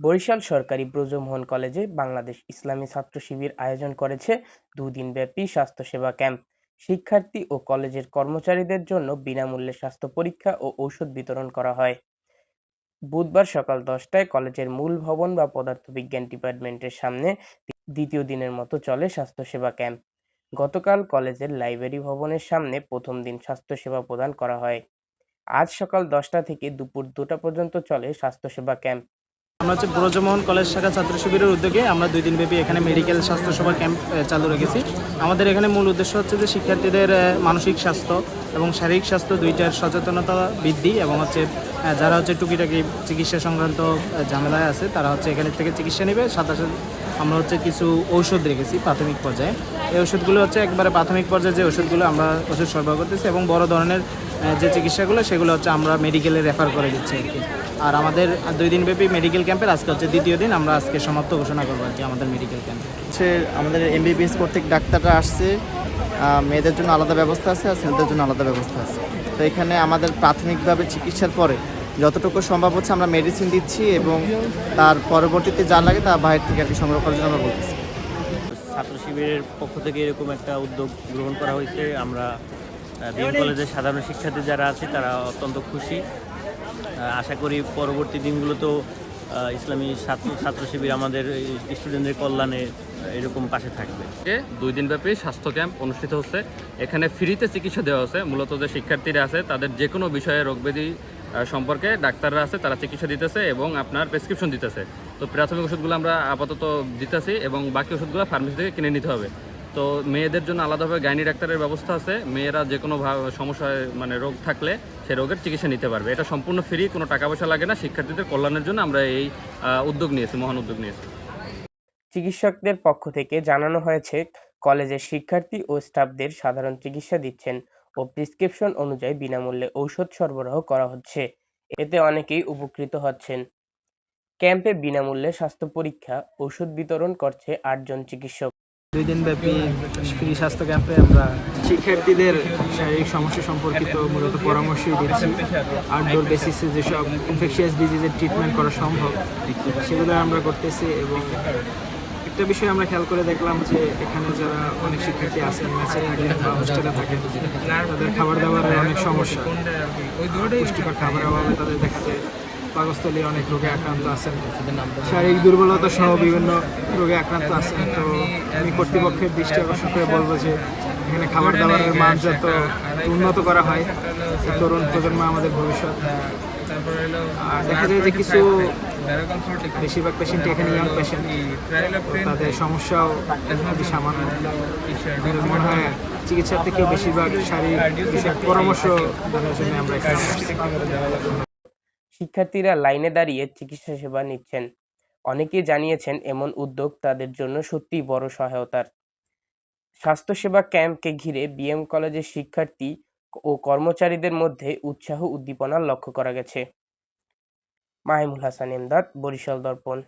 বরিশাল সরকারি ব্রজমোহন কলেজে বাংলাদেশ ইসলামী ছাত্র শিবির আয়োজন করেছে দুদিনব্যাপী স্বাস্থ্যসেবা ক্যাম্প। শিক্ষার্থী ও কলেজের কর্মচারীদের জন্য বিনামূল্যে স্বাস্থ্য পরীক্ষা ও ঔষধ বিতরণ করা হয়। বুধবার সকাল দশটায় কলেজের মূল ভবন বা পদার্থবিজ্ঞান ডিপার্টমেন্টের সামনে দ্বিতীয় দিনের মতো চলে স্বাস্থ্যসেবা ক্যাম্প। গতকাল কলেজের লাইব্রেরি ভবনের সামনে প্রথম দিন স্বাস্থ্যসেবা প্রদান করা হয়। আজ সকাল দশটা থেকে দুপুর দুটা পর্যন্ত চলে স্বাস্থ্যসেবা ক্যাম্প। আমরা হচ্ছে ব্রজমোহন কলেজ শাখা ছাত্র শিবিরের উদ্যোগে আমরা দুই দিনব্যাপী এখানে মেডিকেল স্বাস্থ্যসেবা ক্যাম্প চালু রেখেছি। আমাদের এখানে মূল উদ্দেশ্য হচ্ছে যে শিক্ষার্থীদের মানসিক স্বাস্থ্য এবং শারীরিক স্বাস্থ্য দুইটার সচেতনতা বৃদ্ধি এবং হচ্ছে যারা হচ্ছে টুকিটাকি চিকিৎসা সংক্রান্ত ঝামেলায় আছে, তারা হচ্ছে এখানে থেকে চিকিৎসা নেবে। সাথে আমরা হচ্ছে কিছু ঔষধ রেখেছি প্রাথমিক পর্যায়ে। এই ওষুধগুলো হচ্ছে একবারে প্রাথমিক পর্যায়ে যে ওষুধগুলো আমরা ওষুধ সরবরাহ করতেছি এবং বড় ধরনের যে চিকিৎসাগুলো, সেগুলো হচ্ছে আমরা মেডিকেলে রেফার করে দিচ্ছি আর কি। আর আমাদের দুই দিনব্যাপী মেডিকেল ক্যাম্পের আজকে হচ্ছে দ্বিতীয় দিন আমরা আজকে সমাপ্ত ঘোষণা করব আর কি আমাদের মেডিকেল ক্যাম্প হচ্ছে আমাদের এমবিবিএস কর্তৃক ডাক্তাররা আসছে মেয়েদের জন্য আলাদা ব্যবস্থা আছে আর ছেলেদের জন্য আলাদা ব্যবস্থা আছে। তো এখানে আমাদের প্রাথমিকভাবে চিকিৎসার পরে যতটুকু সম্ভব হচ্ছে আমরা মেডিসিন দিচ্ছি এবং তার পরবর্তীতে যা লাগে তা বাইরে থেকে আর কি সংগ্রহ করার জন্য আমরা বলতেছি। ছাত্র শিবিরের পক্ষ থেকে এরকম একটা উদ্যোগ গ্রহণ করা হয়েছে। আমরা বিএম কলেজের সাধারণ শিক্ষার্থী যারা আছে তারা অত্যন্ত খুশি। আশা করি পরবর্তী দিনগুলোতেও ইসলামী ছাত্র ছাত্র শিবির আমাদের স্টুডেন্টদের কল্যাণে এরকম পাশে থাকবে। থেকে দুই দিনব্যাপী স্বাস্থ্য ক্যাম্প অনুষ্ঠিত হচ্ছে। এখানে ফ্রিতে চিকিৎসা দেওয়া হচ্ছে। মূলত যে শিক্ষার্থীরা আছে তাদের যে কোনো বিষয়ে আহ, সম্পর্কে ডাক্তাররা আছে তারা চিকিৎসা দিতেছে এবং আপনার প্রেসক্রিপশন দিতেছে। তো প্রাথমিক ওষুধগুলো আমরা আপাতত দিতেছি এবং বাকি ওষুধগুলো ফার্মেসি থেকে কিনে নিতে হবে। তো মেয়েদের জন্য আলাদাভাবে গাইনি ডাক্তারের ব্যবস্থা আছে। মেয়েরা যে কোনো সমস্যায় মানে রোগ থাকলে সেই রোগের চিকিৎসা নিতে পারবে। এটা সম্পূর্ণ ফ্রি কোনো টাকা পয়সা লাগে না। শিক্ষার্থীদের কল্যাণের জন্য আমরা এই উদ্যোগ নিয়েছি, মহান উদ্যোগ নিয়েছি। চিকিৎসকদের পক্ষ থেকে জানানো হয়েছে, কলেজের শিক্ষার্থী ও স্টাফদের সাধারণ চিকিৎসা দিচ্ছেন ও প্রেসক্রিপশন অনুযায়ী বিনামূল্যে ঔষধ সরবরাহ করা হচ্ছে। এতে অনেকেই উপকৃত হচ্ছেন। ক্যাম্পে বিনামূল্যে স্বাস্থ্য পরীক্ষা ওষুধ বিতরণ করছে আটজন চিকিৎসক। দুই দিনব্যাপী ফ্রি স্বাস্থ্য ক্যাম্পে আমরা শিক্ষার্থীদের শারীরিক সমস্যা সম্পর্কিত মূলত পরামর্শই দিচ্ছি। আউটডোর বেসিসে যেসব ইনফেকশিয়াস ডিজিজের ট্রিটমেন্ট করা সম্ভব, সেগুলো আমরা করতেছি এবং একটা বিষয় আমরা খেয়াল করে দেখলাম যে এখানে যারা অনেক শিক্ষার্থী আছেন ম্যাচে থাকেন বা হোস্টেলে থাকেন, তাদের খাবার দাবারের অনেক সমস্যা। পুষ্টিকর খাবার অভাবে তাদের দেখা যায় পাকস্থলী অনেক রোগে আক্রান্ত আছেন। শারীরিক দুর্বলতা সহ বিভিন্ন রোগে আক্রান্ত আছেন। তো আমি কর্তৃপক্ষের দৃষ্টি আকর্ষণ করে বলব যে এখানে খাবার দাবারের মান যত উন্নত করা হয়। তরুণ প্রজন্ম আমাদের ভবিষ্যৎ। আর দেখা যায় যে কিছু বেশিরভাগ পেশেন্ট এখানে ইয়াং পেশেন্ট তাদের সমস্যাও খুবই সামান্য। মনে হয় চিকিৎসার থেকে বেশিরভাগ শারীরিক পরামর্শ দানের জন্য আমরা এখানে। শিক্ষার্থীরা লাইনে দাঁড়িয়ে চিকিৎসা সেবা নিচ্ছেন। অনেকেই জানিয়েছেন এমন উদ্যোগ তাদের জন্য সত্যিই বড় সহায়তার। স্বাস্থ্যসেবা ক্যাম্পকে ঘিরে বিএম কলেজের শিক্ষার্থী ও কর্মচারীদের মধ্যে উৎসাহ উদ্দীপনা লক্ষ্য করা গেছে। মাহিমুল হাসান, এমদাদ, বরিশাল দর্পণ।